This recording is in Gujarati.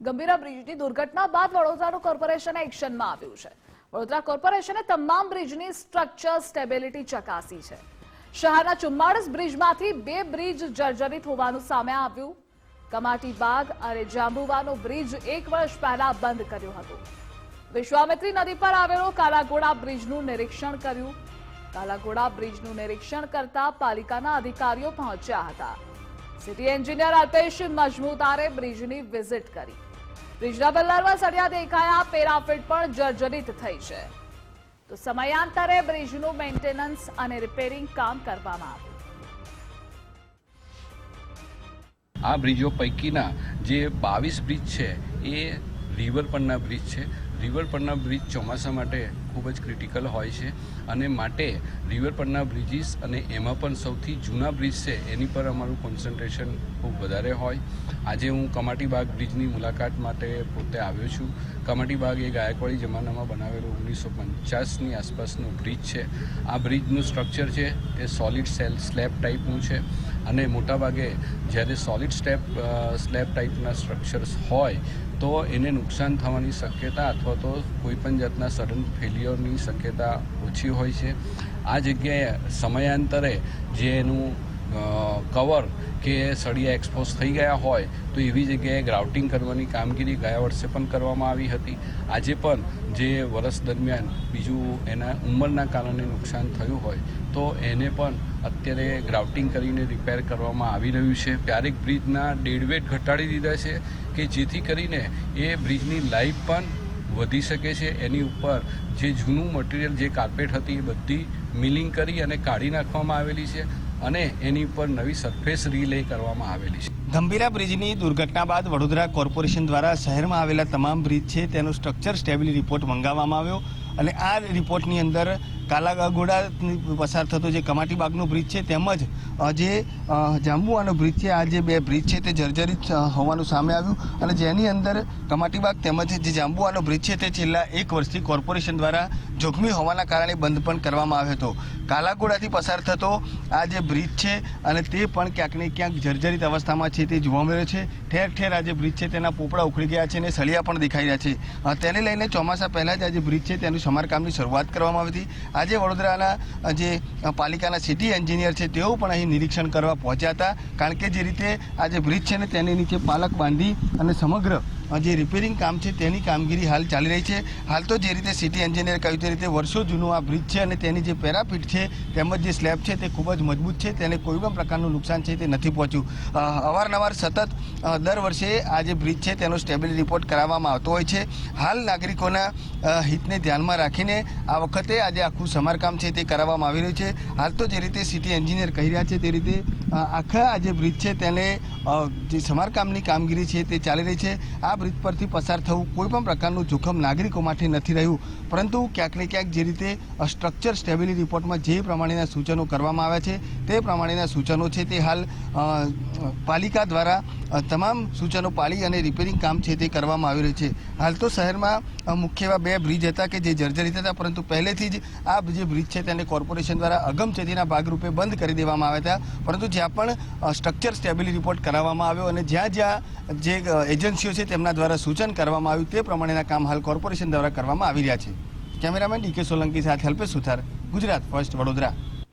ગંભીરા બ્રિજની દુર્ઘટના બાદ વડોદરાનું કોર્પોરેશન એક્શનમાં આવ્યું છે. વડોદરા કોર્પોરેશને તમામ બ્રિજની સ્ટ્રક્ચર સ્ટેબિલિટી ચકાસી છે. શહેરના ચુમ્માળીસ બ્રિજમાંથી બે બ્રિજ જર્જરિત હોવાનું સામે આવ્યું. કમાટી બાગ અને જાંબુવાનો બ્રિજ એક વર્ષ પહેલા બંધ કર્યો હતો. વિશ્વામિત્રી નદી પર આવેલો કાલાઘોડા બ્રિજનું નિરીક્ષણ કર્યું. કાલાઘોડા બ્રિજનું નિરીક્ષણ કરતા પાલિકાના અધિકારીઓ પહોંચ્યા હતા. સિટી એન્જિનિયર અલ્પેશ મજમુદારે બ્રિજની વિઝિટ કરી. બ્રિજના પિલ્લરમાં સળિયા દેખાયા, પેરાફિટ પણ જર્જરિત થઈ છે. તો સમયાંતરે બ્રિજનું મેન્ટેનન્સ અને રિપેરિંગ કામ કરવામાં આવ્યું. આ બ્રિજો પૈકીના જે બાવીસ બ્રિજ છે, એ રિવર પરના બ્રિજ છે. રિવર પરના બ્રિજ ચોમાસા માટે ખૂબ જ ક્રિટિકલ હોય છે અને માટે રિવર પરના બ્રિજીસ અને એમાં પણ સૌથી જૂના બ્રિજ છે, એની પર અમારું કોન્સન્ટ્રેશન ખૂબ વધારે હોય. આજે હું કમાટી બાગ બ્રિજની મુલાકાત માટે પોતે આવ્યો છું. કમાટી બાગ એ ગાયકવાડી જમાનામાં બનાવેલો ઓગણીસો પચાસની આસપાસનો બ્રિજ છે. આ બ્રિજનું સ્ટ્રક્ચર છે તે સોલિડ સેલ સ્લેબ ટાઈપનું છે. અને મોટાભાગે જ્યારે સોલિડ સ્ટેપ સ્લેબ ટાઈપના સ્ટ્રક્ચર્સ હોય, તો એને નુકસાન થવાની શક્યતા અથવા તો કોઈપણ જાતના સડન ફેલિયરની શક્યતા ઓછી હોય છે. આ જગ્યાએ સમયાંતરે જે એનું કવર કે સળિયા એક્સપોઝ થઈ ગયા હોય, તો એવી જગ્યાએ ગ્રાઉટિંગ કરવાની કામગીરી ગયા વર્ષે પણ કરવામાં આવી હતી. આજે પણ જે વર્ષ દરમિયાન બીજું એના ઉંમરના કારણે નુકસાન થયું હોય, તો એને પણ અત્યારે ગ્રાઉટિંગ કરીને રિપેર કરવામાં આવી રહ્યું છે. ક્યારેક બ્રિજના ડેડવેટ ઘટાડી દીધા છે કે જેથી કરીને એ બ્રિજની લાઈફ પણ વધી શકે છે. એની ઉપર જે જૂનું મટીરિયલ જે કાર્પેટ હતી, એ બધી મિલિંગ કરી અને કાઢી નાખવામાં આવેલી છે. અને એની ઉપર નવી સરફેસ રીલે કરવામાં આવેલી છે. ગંભીરા બ્રિજની દુર્ઘટના બાદ વડોદરા કોર્પોરેશન દ્વારા શહેરમાં આવેલા તમામ બ્રિજ છે, તેનો સ્ટ્રક્ચર સ્ટેબિલિટી રિપોર્ટ મંગાવવામાં આવ્યો અને આ રિપોર્ટની અંદર કાલાઘોડાથી પસાર થતો જે કમાટી બાગનો બ્રિજ છે, તેમજ જે જાંબુવાનો બ્રિજ છે આ જે બે બ્રિજ છે તે જર્જરિત હોવાનું સામે આવ્યું. અને જેની અંદર કમાટી બાગ તેમજ જે જાંબુવાનો બ્રિજ છે તે છેલ્લા એક વર્ષથી કોર્પોરેશન દ્વારા જોખમી હોવાના કારણે બંધ પણ કરવામાં આવ્યો હતો. કાલાગોડાથી પસાર થતો આ જે બ્રિજ છે અને તે પણ ક્યાંક ને ક્યાંક જર્જરિત અવસ્થામાં છે તે જોવા મળ્યો છે. ઠેર ઠેર આ જે બ્રિજ છે તેના પોપડા ઉખડી ગયા છે અને સળિયા પણ દેખાઈ રહ્યા છે. તેને લઈને ચોમાસા પહેલાં જ આ જે બ્રિજ છે તેનું સમારકામની શરૂઆત કરવામાં આવી હતી. આજે વડોદરાના જે પાલિકાના સિટી એન્જિનિયર છે, તેઓ પણ અહીં નિરીક્ષણ કરવા પહોંચ્યા હતા. કારણ કે જે રીતે આ જે બ્રિજ છે ને તેની નીચે પાલક બાંધી અને સમગ્ર જે રિપેરિંગ કામ છે તેની કામગીરી હાલ ચાલી રહી છે. હાલ તો જે રીતે સિટી એન્જિનિયર કહ્યું તે રીતે વર્ષો જૂનું આ બ્રિજ છે અને તેની જે પેરાપીટ છે તેમજ જે સ્લેબ છે તે ખૂબ જ મજબૂત છે. તેને કોઈ પણ પ્રકારનું નુકસાન છે તે નથી પહોંચ્યું. અવારનવાર સતત દર વર્ષે આ જે બ્રિજ છે તેનો સ્ટેબિલિટી રિપોર્ટ કરાવવામાં આવતો હોય છે. હાલ નાગરિકોના હિતને ધ્યાનમાં રાખીને આ વખતે આજે આખું સમારકામ છે તે કરાવવામાં આવી રહ્યું છે. હાલ તો જે રીતે સિટી એન્જિનિયર કહી રહ્યા છે તે રીતે આખા આ જે બ્રિજ છે તેને જે સમારકામની કામગીરી છે તે ચાલી રહી છે. આ બ્રિજ પરથી પસાર થવું કોઈ પણ પ્રકારનું જોખમ નાગરિકો માટે નથી રહ્યું. પરંતુ ક્યાંક ને ક્યાંક જે રીતે સ્ટ્રક્ચર સ્ટેબિલિટી રિપોર્ટમાં જે પ્રમાણેના સૂચનો કરવામાં આવ્યા છે, તે પ્રમાણેના સૂચનો છે તે હાલ પાલિકા દ્વારા તમામ સૂચનો પાળી અને રિપેરિંગ કામ છે તે કરવામાં આવી રહ્યું છે. હાલ તો શહેરમાં મુખ્ય એવા બે બ્રિજ હતા કે જે જર્જરિત હતા, પરંતુ પહેલેથી જ આ જે બ્રિજ છે તેને કોર્પોરેશન દ્વારા અગમચેતીના ભાગરૂપે બંધ કરી દેવામાં આવ્યા હતા. પરંતુ જ્યાં પણ સ્ટ્રક્ચર સ્ટેબિલિટી રિપોર્ટ કરાવવામાં આવ્યો અને જ્યાં જ્યાં જે એજન્સીઓ છે તેમના દ્વારા સૂચન કરવામાં આવ્યું તે પ્રમાણેના કામ હાલ કોર્પોરેશન દ્વારા કરવામાં આવી રહ્યા છે. કેમેરામેન ડીકે સોલંકી સાથે હેલ્પેશ સુથાર, ગુજરાત, ફર્સ્ટ વડોદરા.